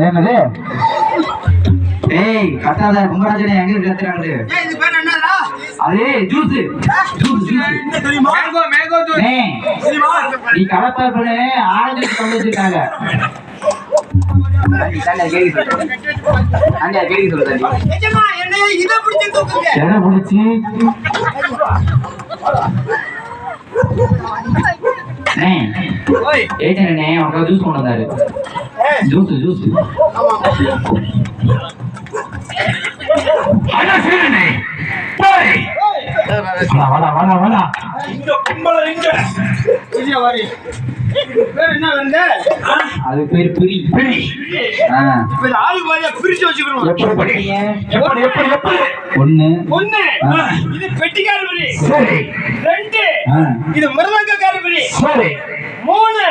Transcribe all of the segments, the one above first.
என்னது ஏய் கத்தாத கும்பராஜனை எங்க கத்துறாங்க அது juice juice mango mango juice நீ கலப்பா பண்ணு ஆரஞ்சு கொண்டு வச்சிருக்காங்க எதை பிடிச்சி ஏஜனே அவங்க ஜூஸ் கொண்டு வந்தாரு. ஜூஸ் ஜூஸ் வாடா வாடா வாடா. அது பேர் பிரி. பிரி. ஆ. பிரிச்சு வச்சுக்கணும் எப்படி படிக்கிறீங்க? எப்படி? எப்படி எப்படி ஒண்ணு. ஒண்ணு. ஆ. இது பெட்டிக்கார பிரி. சரி. ரெண்டு. இது மிருதங்கக்கார பிரி. சரி. மூணு.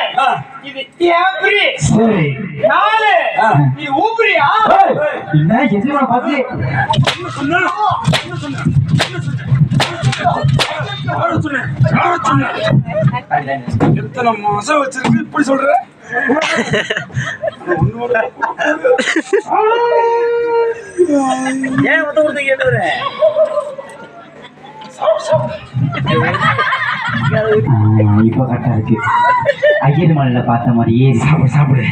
இது ஏப்ரி சரி. நாலு. இது ஊப்ரியா என்ன? எதிர்மா பார்த்து? எத்தனை மாசம் வச்சிருக்கு? இப்படி சொல்ற? ஏன் மொத்த கொடுத்து கேட்டு இப்போ கரெக்டா இருக்கு ஐயர் மலையில பார்த்த மாதிரியே சாப்பிடு சாப்பிடு.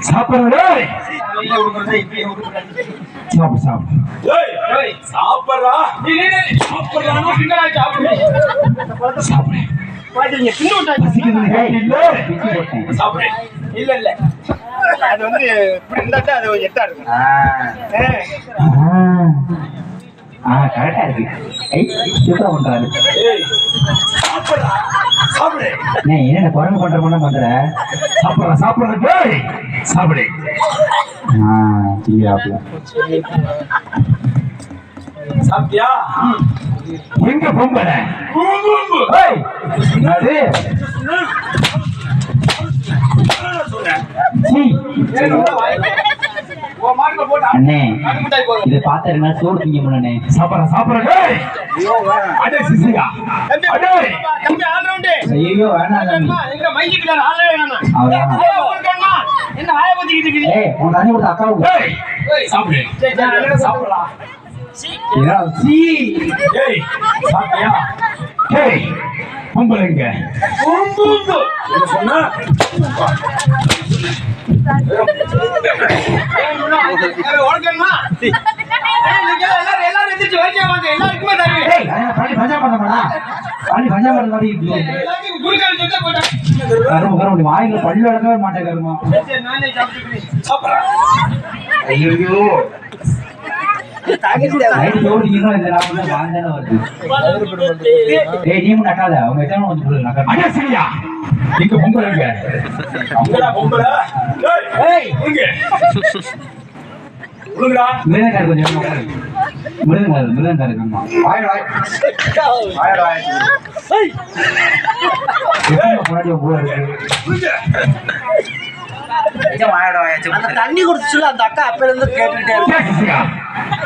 சாப்பிடு சாப்பிடு. சாப்பிடு சாப்பிடுறா? சாப்பிடுறானா பின்னாடி சாப்பிடு. சாப்பிடு. பிச்சு போட்டேன். சாப்பிடு. இல்ல இல்ல. அது வந்து இப்படி இருந்தா அது எட்டா இருக்கும். ஆ. ஆ. ஆ கரெக்டா இருக்கு. பண்றாரு. சாப்பிடு. என்ன குரங்கு பண்ற மாதிரி பண்ற? சாப்பிடுறா சாப்பிடுறா சாப்பிடு. ஆ சரியாப்ல சாப்பிட்டியா? எங்க போட்டு அண்ணே இதை பார்த்த ரெண்டு நாள் சோறு திங்க முடியலண்ணே ஐயோ வேணாம்? என்ன ஆய பத்திக்கிட்டு உன் கொடுத்த அக்காவுக்கு சாப்பிடு. சாப்பிடலாம். பொம்பளைங்க சொன்னா? வாயில நானே சாப்பிட்டுக்கிறேன். சாப்பிட்றேன். ஐயோ தண்ணி குடிச்சுல அந்த அக்கா அப்ப இருந்து கேட்டுக்கிட்டே இருக்கு.